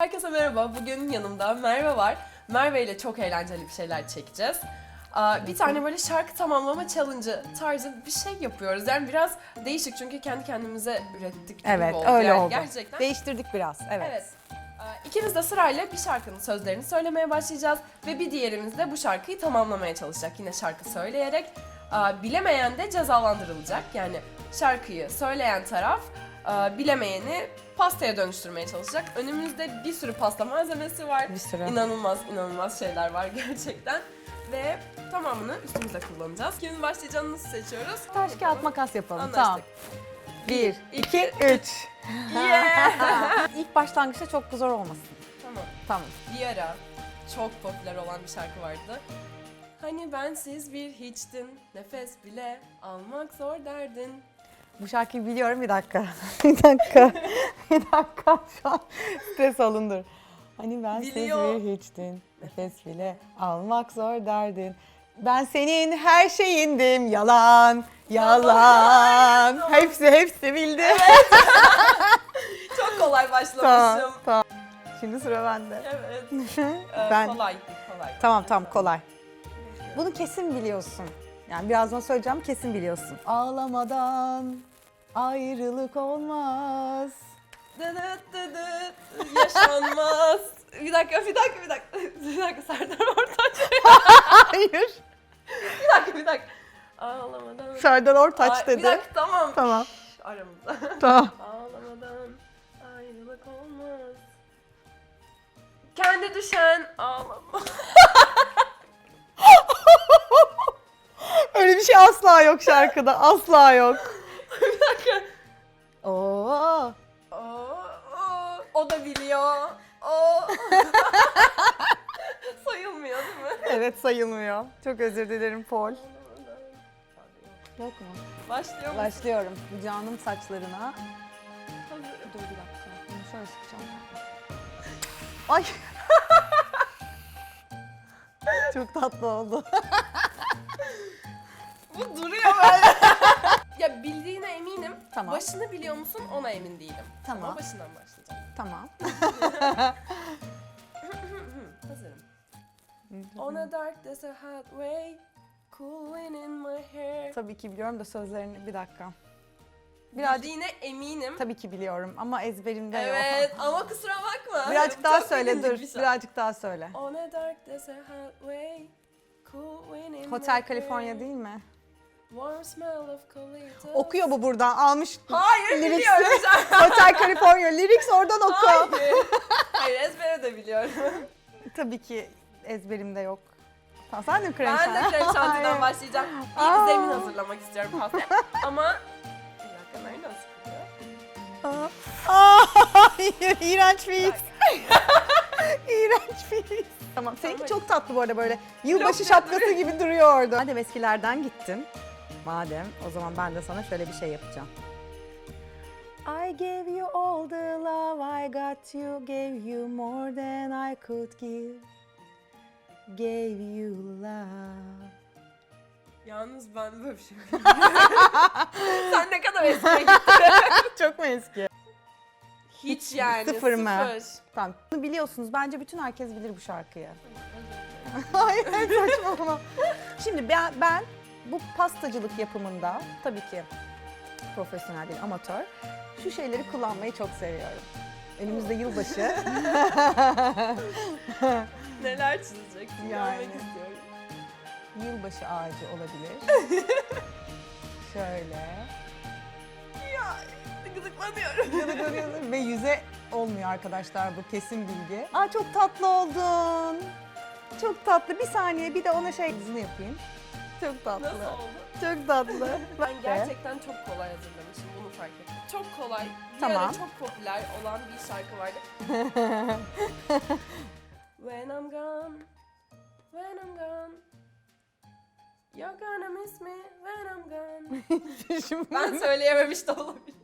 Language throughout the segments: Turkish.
Herkese merhaba. Bugün yanımda Merve var. Merve ile çok eğlenceli bir şeyler çekeceğiz. Aa, Bir tane böyle şarkı tamamlama challenge'ı tarzı bir şey yapıyoruz. Yani biraz değişik çünkü kendi kendimize ürettik gibi Evet, oldu. öyle yani oldu. Gerçekten. Değiştirdik biraz. Evet. Evet. Aa, İkimiz de sırayla bir şarkının sözlerini söylemeye başlayacağız ve bir diğerimiz de bu şarkıyı tamamlamaya çalışacak yine şarkı söyleyerek. Aa, Bilemeyen de cezalandırılacak. Yani şarkıyı söyleyen taraf bilemeyeni pastaya dönüştürmeye çalışacak. Önümüzde bir sürü pasta malzemesi var. Bir sürü. İnanılmaz inanılmaz şeyler var gerçekten. Ve tamamını üstümüze kullanacağız. Kimin başlayacağını nasıl seçiyoruz? Taş kağıt makas yapalım. Anlaştık. Tamam. Bir, iki, üç. Yeah! İlk başlangıçta çok zor olmasın. tamam. Tamam. Bir ara çok popüler olan bir şarkı vardı. Hani bensiz bir hiçtin, nefes bile almak zor derdin. Bu şarkıyı biliyorum bir dakika. bir dakika. bir dakika şu an stres alındır. Hani ben Biliyor. bir hiçtin. Nefes bile almak zor derdin. Ben senin her şeyindim. Yalan, yalan. hepsi hepsi bildi. Çok kolay tamam, başlamışım. tamam. Şimdi sıra bende. Evet. Ee, Ben- Kolay, kolay. Tamam tamam kolay. Bunu kesin biliyorsun. Yani birazdan söyleyeceğim kesin biliyorsun. Ağlamadan ayrılık olmaz. Dıdıt dıdıt, yaşanmaz. bir dakika, bir dakika, bir dakika. Bir dakika Serdar Ortaç. Hayır. bir dakika, bir dakika. Ağlamadan. Serdar Ortaç Ay, dedi. Bir dakika, tamam. Tamam. Aramızda. Tamam. Ağlamadan ayrılık olmaz. Kendi düşen ağlama. Bir şey asla yok şarkıda. Asla yok. bir dakika. Oo. Oo, oo, o da biliyor. O. Sayılmıyor değil mi? Evet sayılmıyor. Çok özür dilerim Paul. Yok mu? Başlıyor mu? Başlıyorum. Canım saçlarına. Hazırım. Dur bir dakika. Bunu şöyle sıkacağım. Ay. Çok tatlı oldu. Bu duruyor böyle. ya bildiğine eminim. Tamam. Başını biliyor musun ona emin değilim. Tamam. Ama başından başlayacağım. Tamam. Hazırım. On a dark there's a hot way. Cool wind in my hair. Tabii ki biliyorum da sözlerini bir dakika. Birazcık Bildiğine eminim. tabii ki biliyorum ama ezberimde Evet yok. ama kusura bakma. Birazcık daha çok söyle bilindik dur. bir şarkı. Birazcık daha söyle. On a dark there's a hot way. Cool wind in Hotel my California hair. değil mi? Warm smell of eucalyptus. Okuyor bu buradan. Almış Hayır Lyrics'i. biliyorum. Hotel California. Lyrics oradan oku. Hayır. Hayır ezbere de biliyorum. Tabii ki ezberimde yok. Tamam, sen de mi krem ben de krem şantiden. Aa. İlk zemin hazırlamak istiyorum pastaya. Ama bir dakika Aa, hayır, iğrenç bir his. iğrenç bir his. Tamam, seninki çok tatlı bu arada böyle. Yılbaşı şapkası gibi duruyor orada. Madem eskilerden gittin, madem o zaman ben de sana şöyle bir şey yapacağım. I gave you all the love I got you, gave you more than I could give. Gave you love. Yalnız ben böyle bir şey Sen ne kadar eskiye gittin. Çok mu eski? Hiç yani. Sıfır mı? Sıfır. Tamam. Bunu biliyorsunuz. Bence bütün herkes bilir bu şarkıyı. Hayır saçmalama. Şimdi ben, ben bu pastacılık yapımında tabii ki profesyonel değil amatör şu şeyleri kullanmayı çok seviyorum. Önümüzde yılbaşı. Neler çizeceksin Yani. görmek istiyorum. yılbaşı ağacı olabilir. Şöyle. Ya gıdıklanıyorum. Ve yüze olmuyor arkadaşlar bu kesin bilgi. Aa çok tatlı oldun. Çok tatlı. Bir saniye bir de ona şey yapayım. Çok tatlı. Nasıl oldu? Çok tatlı. Ben gerçekten çok kolay hazırlamışım bunu fark ettim. Çok kolay. Bir Tamam. ara çok popüler olan bir şarkı vardı. When I'm gone, when I'm gone, you're gonna miss me when I'm gone. Ben söyleyememiş de olabilirim.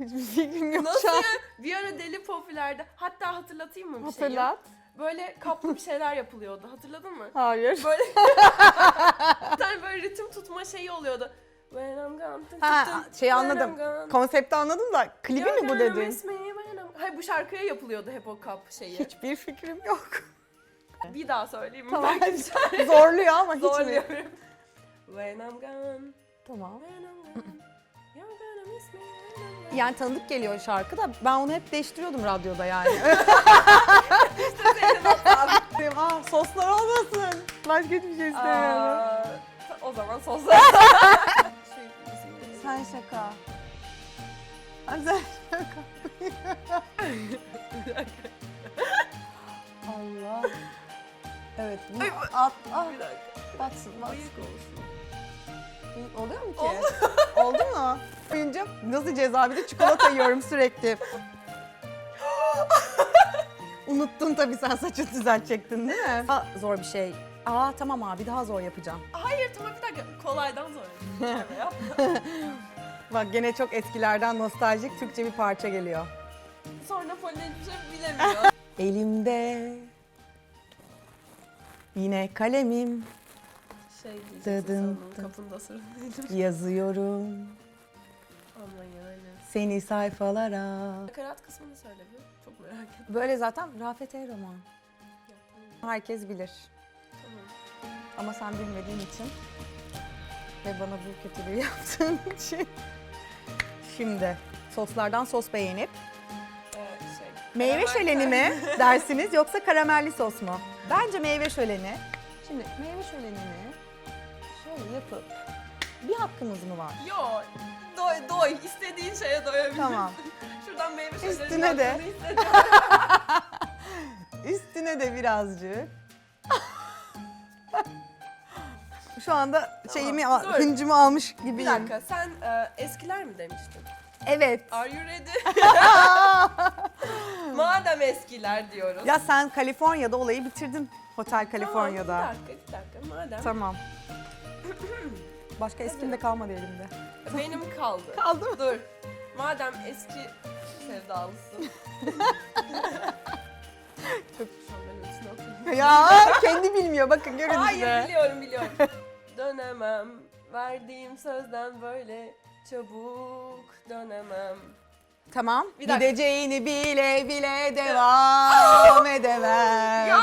Hiçbir fikrim yok Nasıl şu an. ya? Bir ara deli popülerdi. Hatta hatırlatayım mı bir şeyi? Hatırlat. Böyle kaplı bir şeyler yapılıyordu. Hatırladın mı? Hayır. Böyle bir tane böyle ritim tutma şeyi oluyordu. When I'm gone. tın Ha, tın, şey when anladım. I'm gone. Konsepti anladım da klibi You're mi bu gonna dediğin? miss me when I'm- Hayır bu şarkıya yapılıyordu hep o kap şeyi. Hiçbir fikrim yok. Bir daha söyleyeyim mi? Tamam. Belki Zorluyor ama hiç mi? zorluyorum. When I'm gone, Tamam. when I'm gone, Yani tanıdık geliyor şarkı da ben onu hep değiştiriyordum radyoda yani. Aa soslar olmasın. Başka hiçbir şey istemiyorum. Aa, o zaman soslar. Şey, Sen şaka. Ay, Sen şaka. Allah. Evet. Bu at, ah, batsın, batsın. Bıyık olsun. Oluyor mu ki? Oldu mu? Oyunca nasıl ceza bir de çikolata yiyorum sürekli. Unuttun tabii sen saçını düzeltecektin değil mi? Aa, zor bir şey. Aa tamam abi daha zor yapacağım. Hayır tamam bir dakika. Kolaydan zor. Yap. Bak gene çok eskilerden nostaljik Türkçe bir parça geliyor. Sonra hiçbir şey bilemiyor. Elimde yine kalemim şey diyeceksin sandım, kapında sırıldaydım. yazıyorum Ama yani. seni sayfalara. Nakarat kısmını söyle bir. Çok merak ettim. Böyle zaten Rafet Erroman. Herkes bilir. Tamam. Ama sen bilmediğin için ve bana bu kötülüğü yaptığın için. Şimdi soslardan sos beğenip Ee, şey. meyve karamel- şöleni mi dersiniz yoksa karamelli sos mu? Bence meyve şöleni. Şimdi meyve şölenini yapıp bir hakkımız mı var? Yo. Doy doy. İstediğin şeye doyabilirsin. Tamam. Şuradan meyve şeylerin Üstüne de. hissediyorum. Üstüne de birazcık. Şu anda şeyimi, Tamam, dur. hıncımı almış Bir gibiyim. dakika sen e, eskiler mi demiştin? Evet. Are you ready? Madem eskiler diyoruz. ya sen Kaliforniya'da olayı bitirdin. Hotel Kaliforniya'da. Tamam, bir dakika bir dakika madem. Tamam. Başka eskim de kalmadı elimde. Benim kaldı. Kaldı mı? Dur. Madem eski sevdalısın. Çok-. Ya kendi bilmiyor bakın görün Hayır size. biliyorum biliyorum. dönemem. Verdiğim sözden böyle çabuk dönemem. Tamam. Bir dakika. Gideceğini bile bile devam edemem. Ya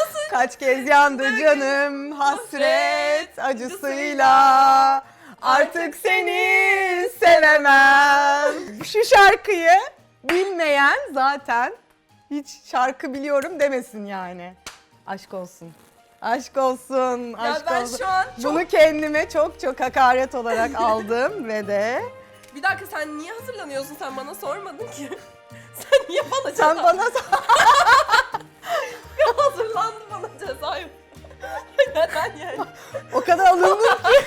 nasıl? Kaç kez yandı canım hasret acısıyla. Artık seni sevemem. Şu şarkıyı bilmeyen zaten hiç şarkı biliyorum demesin yani. Aşk olsun. Aşk olsun. Ya Aşk ben olsun. şu an çok... Bunu kendime çok çok hakaret olarak aldım ve de Bir dakika sen niye hazırlanıyorsun? Sen bana sormadın ki. sen niye bana sen bana hazırlandın ceza yok. Neden yani? o kadar alındım ki.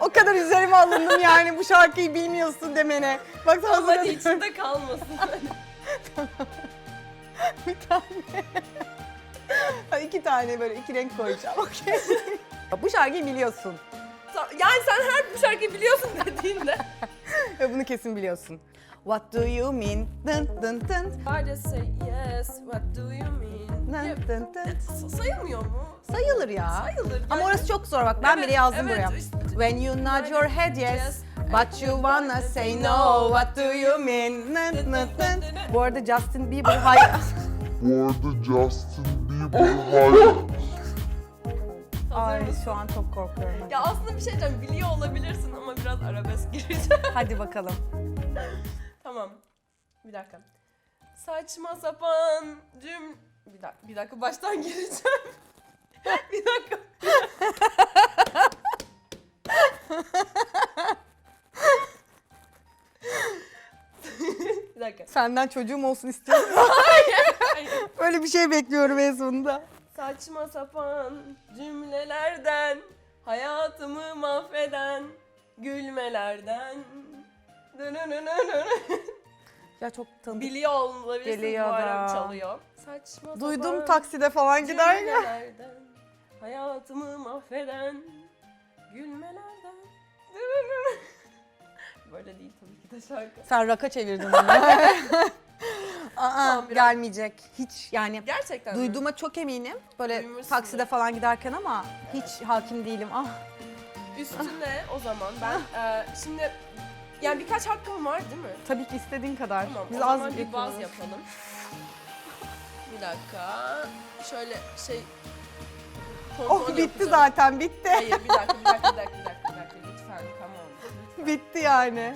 o kadar üzerime alındım yani bu şarkıyı bilmiyorsun demene. Bak Ama hadi içinde kalmasın. bir tane. Ha, iki tane böyle iki renk koyacağım. Okey. bu şarkıyı biliyorsun. yani sen her bu şarkıyı biliyorsun dediğinde. Bunu kesin biliyorsun. What do you mean? Dın dın dın. I just say yes, what do you mean? Ya, Dın dın dın. sa- sayılmıyor mu? Sayılır ya. Sayılır. Ama yani. orası çok zor bak ben Evet, bile yazdım evet, buraya. işte- When you nod your head yes, but you wanna say no, what do you mean? Nın nın nın. Bu arada Justin Bieber hay Bu arada Justin Bieber hayır. Ay mısın? şu an çok korkuyorum. Ya aslında bir şey diyeceğim, biliyor olabilirsin ama biraz arabesk gireceğim. Hadi bakalım. tamam. Bir dakika. Saçma sapan cüm... Bir dakika, bir dakika baştan gireceğim. bir dakika. bir dakika. Senden çocuğum olsun istiyorum. Hayır. Öyle bir şey bekliyorum en sonunda. Saçma sapan cümlelerden hayatımı mahveden gülmelerden Ya çok tanıdık. biliyor olabilirsiniz Geliyor da. çalıyor. Saçma Duydum sapan takside falan giderken. cümlelerden hayatımı mahveden gülmelerden Böyle değil tabii ki de şarkı. Sen raka çevirdin onu. Aa, biraz- gelmeyecek. Hiç yani Gerçekten mi? duyduğuma çok eminim. Böyle Duymuşsundur. takside falan giderken ama hiç hakim değilim. Ah Üstüne o zaman ben e, şimdi Yani birkaç hakkım var değil mi? Tabii ki istediğin kadar. Tamam Biz o az zaman bir baz yapalım. Bir dakika. Şöyle şey... kontrol Oh bitti yapacağım. zaten bitti. Hayır bir dakika bir dakika bir dakika bir dakika, bir dakika. lütfen tamam. Bitti yani.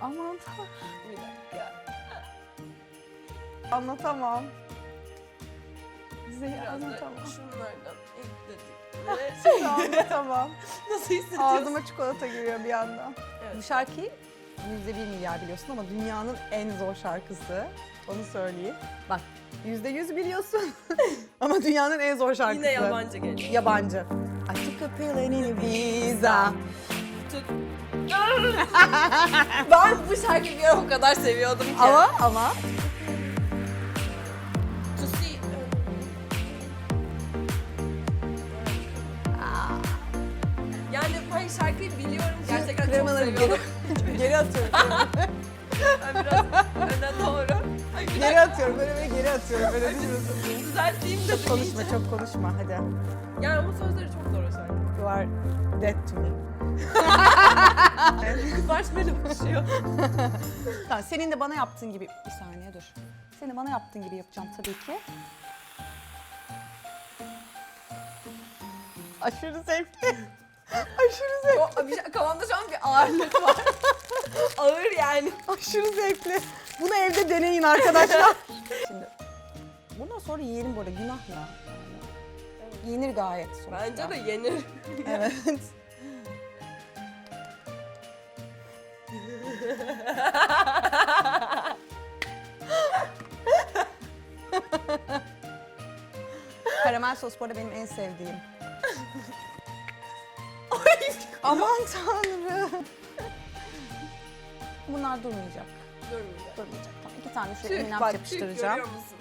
Aman tamam. Bir dakika. Anlatamam. Da anlatamam. şunlardan ekledik. Ve anlatamam. nasıl hissediyorsun? Ağzıma çikolata giriyor bir yandan. Evet. Bu şarkıyı yüzde bir milyar biliyorsun ama dünyanın en zor şarkısı. Onu söyleyeyim. Bak yüzde yüz biliyorsun ama dünyanın en zor şarkısı. Yine yabancı geliyor. Yabancı. I took a pill and in Ibiza. Tut. ben bu şarkıyı bir o kadar seviyordum ki. Ama ama geri, atıyorum. Ben biraz öne doğru. Ay bir geri atıyorum. Böyle böyle geri atıyorum. Böyle dakika düzelteyim de Çok konuşma, çok konuşma. Hadi. Yani ama sözleri çok zor şarkı. You are dead to me. Marshmallow uçuyor. Tamam, senin de bana yaptığın gibi... Bir saniye dur. Senin de bana yaptığın gibi yapacağım tabii ki. Aşırı zevkli. Aşırı zevkli. O, bir şey, kafamda şu an bir ağırlık var. Ağır yani. Aşırı zevkli. Bunu evde deneyin arkadaşlar. Şimdi bundan sonra yiyelim bu arada. Günah ya. Yani Yenir gayet sonuçta. Bence de yenir. Evet. Karamel sos bu arada benim en sevdiğim. Aman tanrım. Bunlar durmayacak. Durmayacak. Durmayacak. Tamam, iki tane şöyle Tüh, M&M's tüh yapıştıracağım. görüyor musun?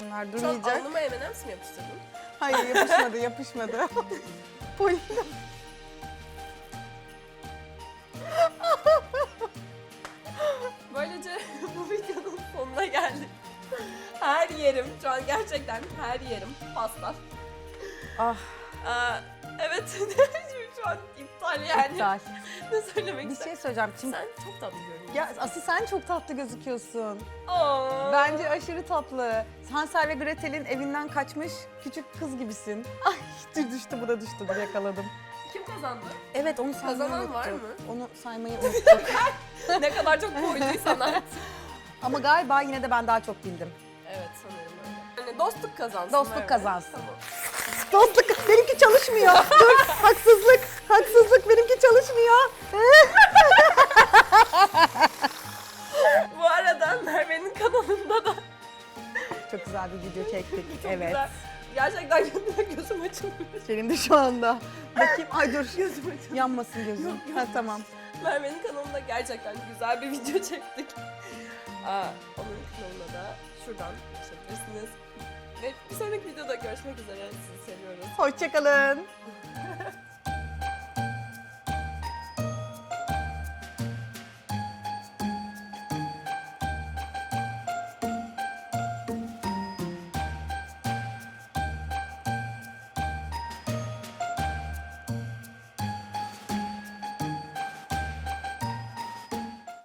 Bunlar Şu an durmayacak. alnıma M&M's mi yapıştırdın? Hayır yapışmadı yapışmadı. Poli. Böylece bu videonun sonuna geldik. Her yerim, şu an gerçekten her yerim pasta. Ah Aa, evet, an iptal yani. iptal. ne söylemek Bir şey söyleyeceğim. Şimdi Sen çok tatlı görünüyorsun. ya asıl sen çok tatlı gözüküyorsun. Aa. Bence aşırı tatlı. Hansel ve Gretel'in evinden kaçmış küçük kız gibisin. Ay dur düştü bu da düştü dur yakaladım. Kim kazandı? Evet onu saymayı Kazanan unuttuk. var mı? Onu saymayı unuttuk. ne kadar çok koyduysan artık. Ama galiba yine de ben daha çok bildim. Evet sanırım öyle. Yani dostluk kazansın. Dostluk kazansın. Tamam. Dostluk benimki çalışmıyor. dur haksızlık. Haksızlık benimki çalışmıyor. Bu arada Merve'nin kanalında da Çok güzel bir video çektik. çok evet. güzel. Gerçekten gözüm açılmış. Benim de şu anda. Bakayım ay dur. Gözüm açılmış. Yanmasın gözüm. Yok, yok. Ha tamam. Merve'nin kanalında gerçekten güzel bir video çektik. Aa, onun kanalına da şuradan ulaşabilirsiniz. Ve bir sonraki videoda görüşmek üzere. Sizi seviyoruz. Hoşçakalın.